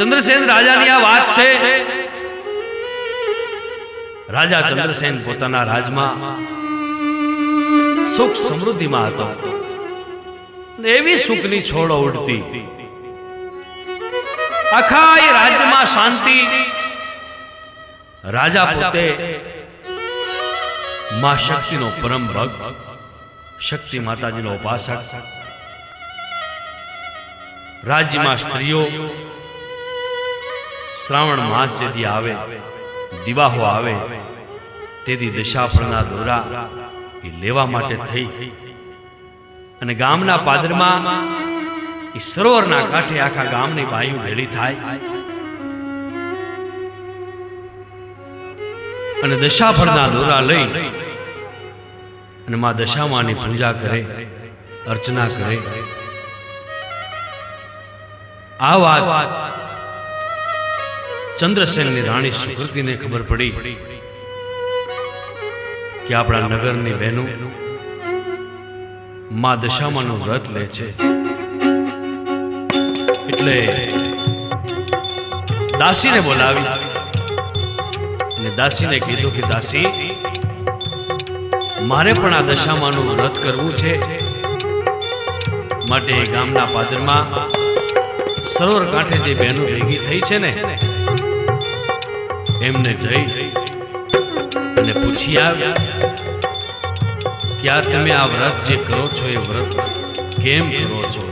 ચંદ્રસેન રાજાની આ વાત છે. રાજા ચંદ્રસેન પોતાના રાજમાં સુખ સમૃદ્ધિમાં હતો. એવી સુખની છોડો ઉડતી. આખા એ રાજ્યમાં શાંતિ. રાજા પોતે મા શક્તિનો પરમ ભક્ત, શક્તિ માતાજીનો ઉપાસક, રાજ્યમાં સ્ત્રીઓ શ્રાવણ માસ જેથી આવે, દિવાહો આવે, તેથી દશાફળના દોરા એ લેવા માટે થઈ. અને ગામના પાદરમાં એ સરોવરના કાંઠે આખા ગામની બાયું ભેળી થાય. અને દશાફળના દોરા લઈ અને માં દશામાની પૂજા કરે, અર્ચના કરે. આ વાત ચંદ્રસેનની રાણી સુકૃતિને ખબર પડી કે આપણા નગરની બહેનો માં દશામાનું વ્રત લે છે. એટલે દાસીને બોલાવી અને દાસીને કીધું કે, દાસી, મારે પણ આ દશામાનું વ્રત કરવું છે. માટે ગામના પાદરમાં સરોવર કાંઠે જે બહેનો ભેગી થઈ છે ને એમને જઈ અને પૂછી આવ્યા કે આ તમે આ વ્રત જે કરો છો એ વ્રત કેમ કરો છો?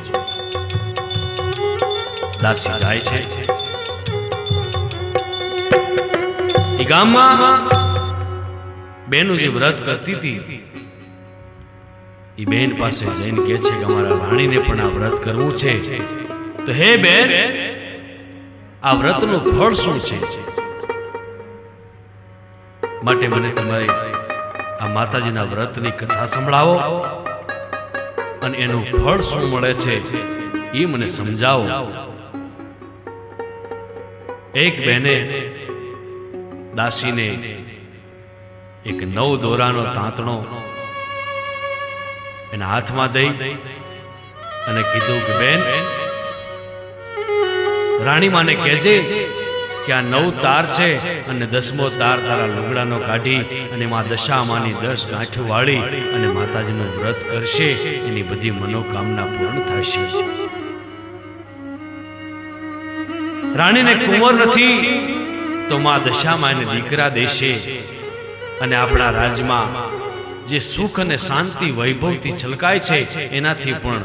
દાસી જાય છે. ગામમાં બેનું જે વ્રત કરતી હતી એ બેન પાસે જઈને કહે છે કે અમારા રાણીને પણ આ વ્રત કરવું છે. તો હે બેન, આ વ્રતનું ફળ શું છે? માટે મને તમારી આ માતાજીના વ્રતની કથા સંભળાવો અને એનું ફળ શું મળે છે એ મને સમજાવો. એક બહેને દાસીને એક નવ દોરાનો તાંતણો એના હાથમાં દઈ અને કીધું કે, બેન, રાણીમાને કહેજે કે આ નવ તાર છે અને દસમો તાર તારા લુગડાનો કાઢી અને માં દશામાની દસ ગાંઠું વાળી અને માતાજીનું વ્રત કરશે, એની બધી મનોકામના પૂર્ણ થશે. રાણીને કુંવર નથી, તો માં દશામાં એને દીકરા દેશે અને આપણા રાજમાં જે સુખ અને શાંતિ વૈભવથી છલકાય છે, એનાથી પણ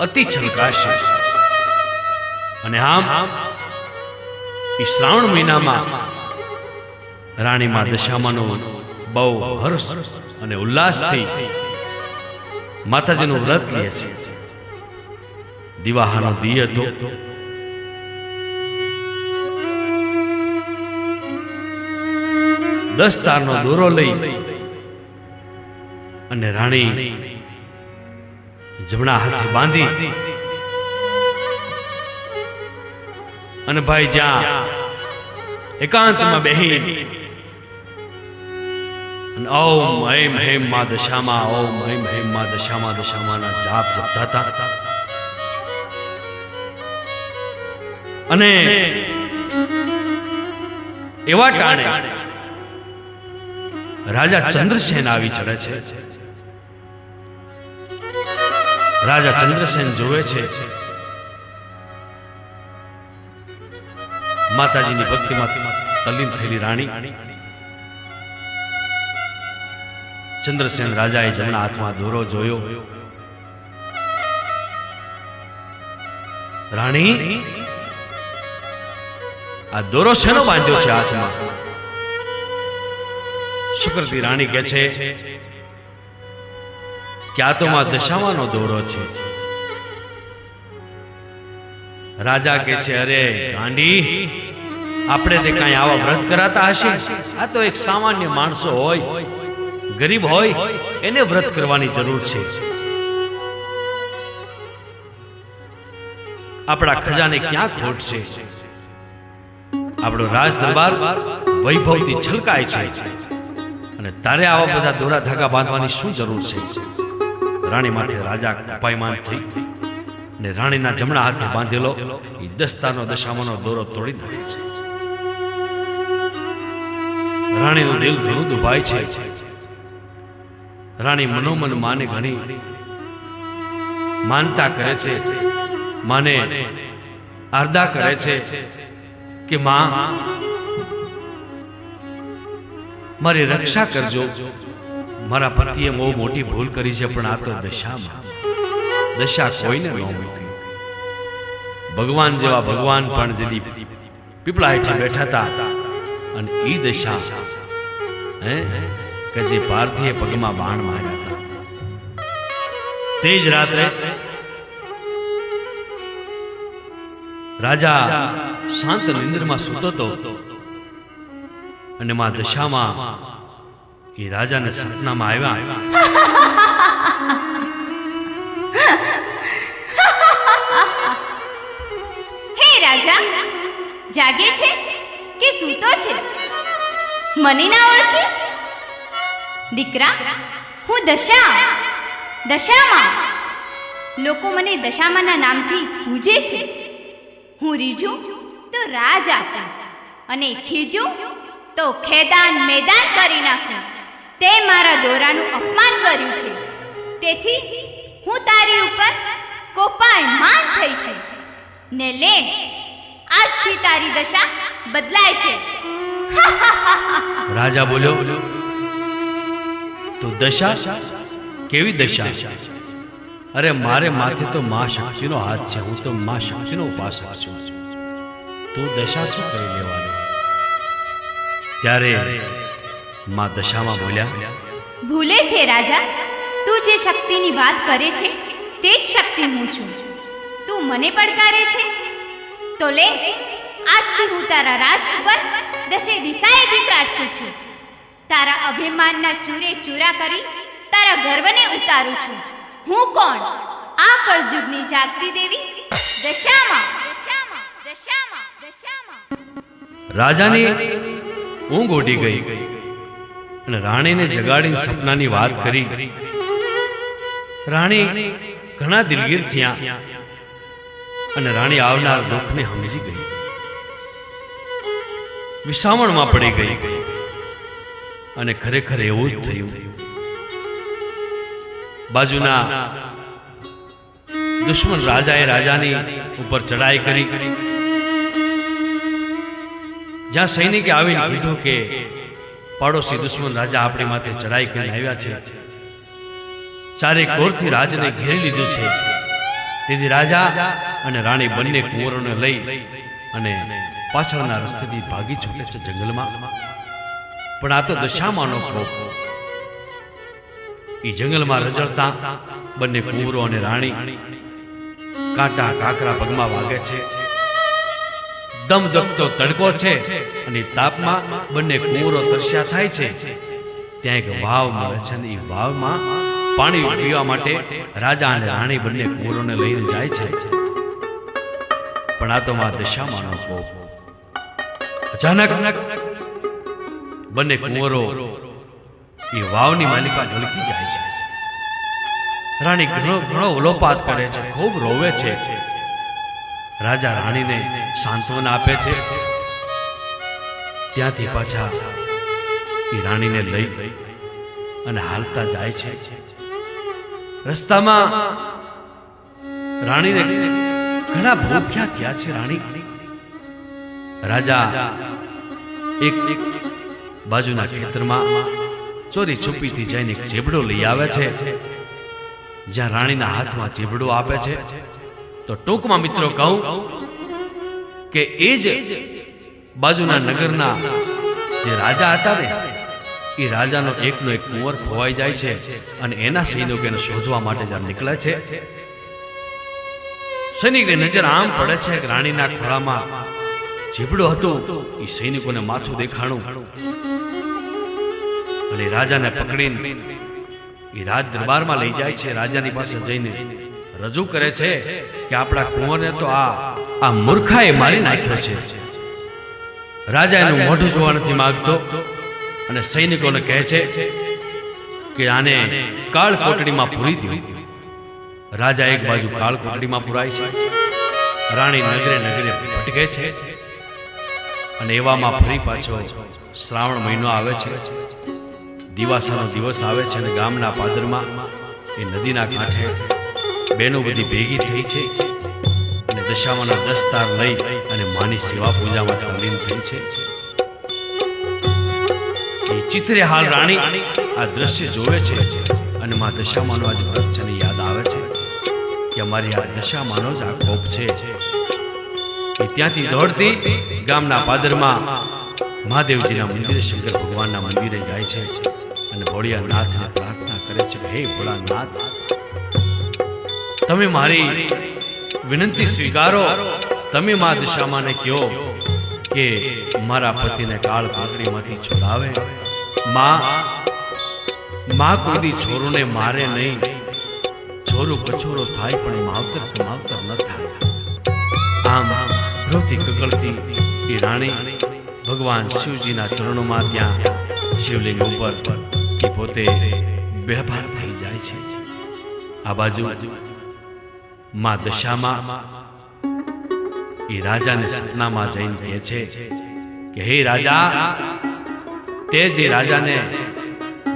અતિ છલકાશે. અને આમ શ્રાવણ મહિનામાં રાણીમાં દશામાનો બહુ હર્ષ અને ઉલ્લાસથી માતાજીનું વ્રત લે છે. દિવાહાનો દિય હતો. દસ તારનો દોરો લઈ અને રાણી જમણા હાથે બાંધી અને ભાઈ જા. એકાંતમાં બેહી. અને ઓમ હૈમ હૈમમાં દશામાં, ઓમ હૈમ હૈમ મા દશામાં દશામાના જાપ જપતા હતા. અને એવા ટાણે રાજા ચંદ્રસેન આવી ચડે છે. રાજા ચંદ્રસેન જોવે છે માતાજીની ભક્તિમાં તલ્લીન થયેલી રાણી ચંદ્રસેન રાજાએ જમણા હાથમાં દોરો જોયો. રાણી, આ દોરો શેનો બાંધ્યો છે હાથમાં? સુકૃતિ રાણી કહે છે કે આ તો માં દશામાનો દોરો છે. રાજા કે છે, અરે ગાંડી આપણે તે કાંઈ આવા વ્રત કરાતા હશે? આ તો એક સામાન્ય માણસો હોય, ગરીબ હોય, એને વ્રત કરવાની જરૂર છે. આપણા ખજાને ક્યાં ખોટ છે? આપણો રાજ દરબાર વૈભવથી છલકાય છે. અને તારે આવા બધા દોરા ધાગા બાંધવાની શું જરૂર છે? રાણી માથે રાજા અપાયમાન થઈ. અને રાણીના જમણા હાથે બાંધેલો એ દસ્તાનો દશામાનો દોરો તોડી નાખે છે. રાણીનું દિલ ઘણું દુભાય છે. રાણી મનોમન માને ઘણી માનતા કરે છે. માને આરદા કરે છે કે માં, મારી રક્ષા કરજો. મારા પતિએ બહુ મોટી ભૂલ કરી છે, પણ આ તો દશામાં. દશા કોઈને ન મૂકી. ભગવાન જેવા ભગવાન પણ જેથી પીપળા હેઠે બેઠા હતા અને એ દશા, હે, કે જે પાર્થીએ પગમાં બાણ માર્યા હતા. તે જ રાત્રે રાજા શાંત નિંદ્રમાં સૂતો હતો અને માં દશામાં એ રાજાને સપનામાં આવ્યા. હે રાજા, જાગે છે કે સૂતો છે? મને ના ઓળખી? દીકરા, હું દશા દશામાં. લોકો મને દશામાના નામથી પૂજે છે. હું રીજું તો રાજ અને ખીજું તો ખેદાન મેદાન કરી નાખું. તે મારા દોરાનું અપમાન કર્યું છે. તેથી હું તારી ઉપર કોપાયમાન થઈ છે. ને લે આજથી તારી દશા બદલાય છે. રાજા બોલ્યો તો દશા? કેવી દશા? અરે મારે માથે તો મા શક્તિનો હાથ છે હું તો મા શક્તિનો ઉપાસક છું. તું દશા શું કરી લેવાનું? ત્યારે મા દશામાં બોલ્યા ભૂલે છે રાજા. તું જે શક્તિની વાત કરે છે, તે જ શક્તિ હું છું. તું મને પડકારે છે? તો લે આજથી હું તારા રાજ ઉપર દશે દિશાએ ત્રાટકું છું. તારા અભિમાનના ચૂરે ચૂરા કરી તારા ગર્વને ઉતારું છું. હું કોણ? આ કળજુગની જાગતી દેવી? દશામાં દશામાં રાજાની ઊંઘ ઓઢી ગઈ અને રાણીને જગાડીને સપનાની વાત કરી. રાણી ઘણા દિલગીર થયા અને રાણી આવનાર દુઃખને સમજી ગઈ. વિસામણમાં પડી ગઈ અને ખરેખર એવું જ થયું. બાજુના દુશ્મન રાજાએ રાજાની ઉપર ચડાઈ કરી. જ્યાં સૈનિકે આવીને કીધું કે પાડોશી દુશ્મન રાજા આપણી માથે ચડાઈ કરીને આવ્યા છે. ચારે કોરથી રાજને ઘેરી લીધું છે. તેથી રાજા અને રાણી બંને કુંવરોને લઈ અને પાછળના રસ્તેથી ભાગી છૂટે છે જંગલમાં. પણ આ તો દશામાંનો કોપ એ જંગલમાં રજળતા બંને કુંવરો અને રાણી કાંટા કાકરા પગમાં વાગે છે. દમદમતો તડકો છે અને તાપમાં બંને કુંવરો તરસ્યા થાય છે. ત્યાં એક વાવ મળે છે અને એ વાવમાં પાણી પીવા માટે રાજા અને રાણી બંને કુંવરોને લઈને જાય છે. પણ આ તો મા દશામાંનો અચાનક બંને કુંવરો એ વાવની માલિકા ઢળકી જાય છે. રાણી ઘણો ઘણો ઓલોપાત કરે છે, ખૂબ રોવે છે. રાજા રાણીને સાંત્વન આપે છે. ત્યાંથી પાછા એ રાણીને લઈ અને હાલતા જાય છે. રસ્તામાં રાણીને ઘણા ભૂખ્યા થયા છે રાણી. રાજા એક બાજુના ખેતરમાં ચોરી છુપીથી જઈને એક ચેબડો લઈ આવે છે. જ્યાં રાણીના હાથમાં ચેબડો આપે છે. તો ટૂંકમાં મિત્રો કહું કે એ જ બાજુના નગરના જે રાજા હતા ને એ રાજાનો એકનો એક કુંવર ખોવાઈ જાય છે અને એના સૈનિકો એને શોધવા માટે જ્યારે નીકળે છે, સૈનિકની નજર આમ પડે છે કે રાણીના ખોળામાં ચીબડો હતો, એ સૈનિકોને માથું દેખાણું. અને રાજાને પકડીને એ રાજ દરબારમાં લઈ જાય છે, રાજાની પાસે જઈને રજૂ કરે છે કે આપણા કુંવરને તો આ આ મૂર્ખાએ મારી નાખ્યો છે. રાજા એનું મોઢું જોવા નથી માંગતો અને સૈનિકોને કહે છે કે આને કાળ કોટડીમાં પૂરી દો. રાજા એક બાજુ કાળકોટડીમાં પુરાય છે, રાણી નગરે નગરે ભટકે છે અને એવામાં ફરી પાછો શ્રાવણ મહિનો આવે છે. દિવાસાનો દિવસ આવે છે અને ગામના પાદરમાં એ નદીના કાંઠે બહેનો બધી ભેગી થઈ છે અને દશામાના દસ તાર લઈ અને માની સેવા પૂજામાં તલ્લીન થઈ છે. ચિત્રે હાલ રાણી આ દ્રશ્ય જોવે છે અને માં દશામાનો આજ વ્રત છે યાદ આવે છે કે અમારી આ દશામાનો જ આ કોપ છે. એ ત્યાંથી દોડતી ગામના પાદરમાં મહાદેવજીના મંદિરે શંકર ભગવાનના મંદિરે જાય છે અને ભોળિયાનાથને પ્રાર્થના કરે છે હે ભોળાનાથ તમે મારી વિનંતી સ્વીકારો. તમે મા દિશામાને કહો કે મારા પતિને કાળ કાકડીમાંથી છોડાવે. માં માં કોઈ છોરોને મારે નહીં. છોરો કછોરો થાય પણ માવતર કમાવતર ન થાય. આમ રોતી કગળતી એ રાણી ભગવાન શિવજીના ચરણોમાં ત્યાં શિવલિંગ ઉપર એ પોતે બેભાન થઈ જાય છે. આ બાજુ માં દશામાં એ રાજાને સપનામાં જઈને કહે છે કે, હે રાજા તે જે રાજાને,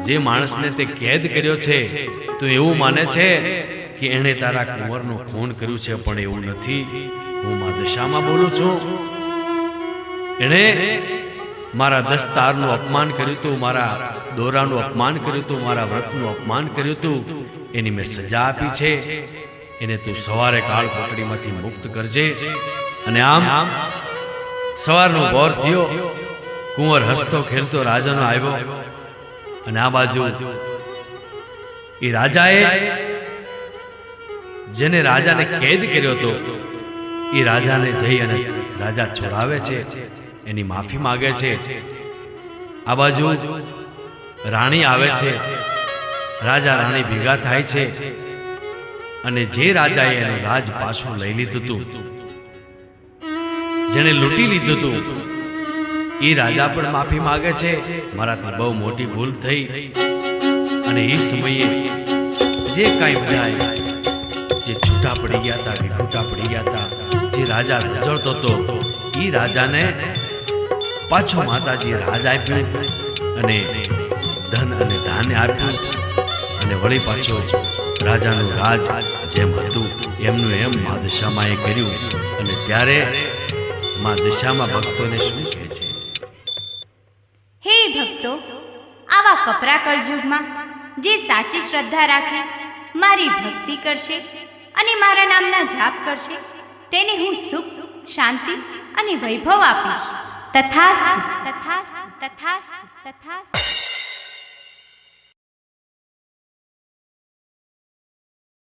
જે માણસને તે કેદ કર્યો છે, તો એવું માને છે કે એણે તારા કુંવરનું ખૂન કર્યું છે, પણ એવું નથી. હું મા દશામાં બોલું છું. એણે મારા દસ્તારનું અપમાન કર્યું હતું, મારા દોરાનું અપમાન કર્યું હતું, મારા વ્રતનું અપમાન કર્યું હતું. એની મેં સજા આપી છે. એને તું સવારે કાળ કોટડીમાંથી મુક્ત કરજે. અને આમ સવારનો ભોર થયો. કુંવર હસતો ખેલતો રાજાનો આવ્યો અને આ બાજુ એ રાજાએ જેને રાજાને કેદ કર્યો હતો, એ રાજાને જઈ અને રાજા છોડાવે છે, એની માફી માગે છે. આ બાજુ રાણી આવે છે, રાજા રાણી ભેગા થાય છે અને જે રાજાએ એનું રાજ પાછું લઈ લીધું હતું જેને લૂંટી લીધું હતું એ રાજા પણ માફી માગે છે. મારાથી બહુ મોટી ભૂલ થઈ. અને એ સમયે જે કાંઈ બધાય જે છૂટા પડી ગયા હતા વિખૂટા પડી ગયા હતા જે રાજા રજળતો હતો એ રાજાને પાછો માતાજીએ રાજ આપ્યું અને ધન અને ધાન્ય આપ્યું. અને વળી પાછો રાજાનું રાજ જેમ હતું, એમનું એમ મા દશામાં એ કર્યું. અને ત્યારે મા દશામાં ભક્તોને શું કહે છે? ભક્તો આવા કપરા કળજુગમાં જે સાચી શ્રદ્ધા રાખી, મારી ભક્તિ કરશે અને મારા નામના જાપ કરશે, તેને હું સુખ, શાંતિ અને વૈભવ આપીશ. તથાસ્તુ તથા તથાસ્તુ તથાસ્તુ.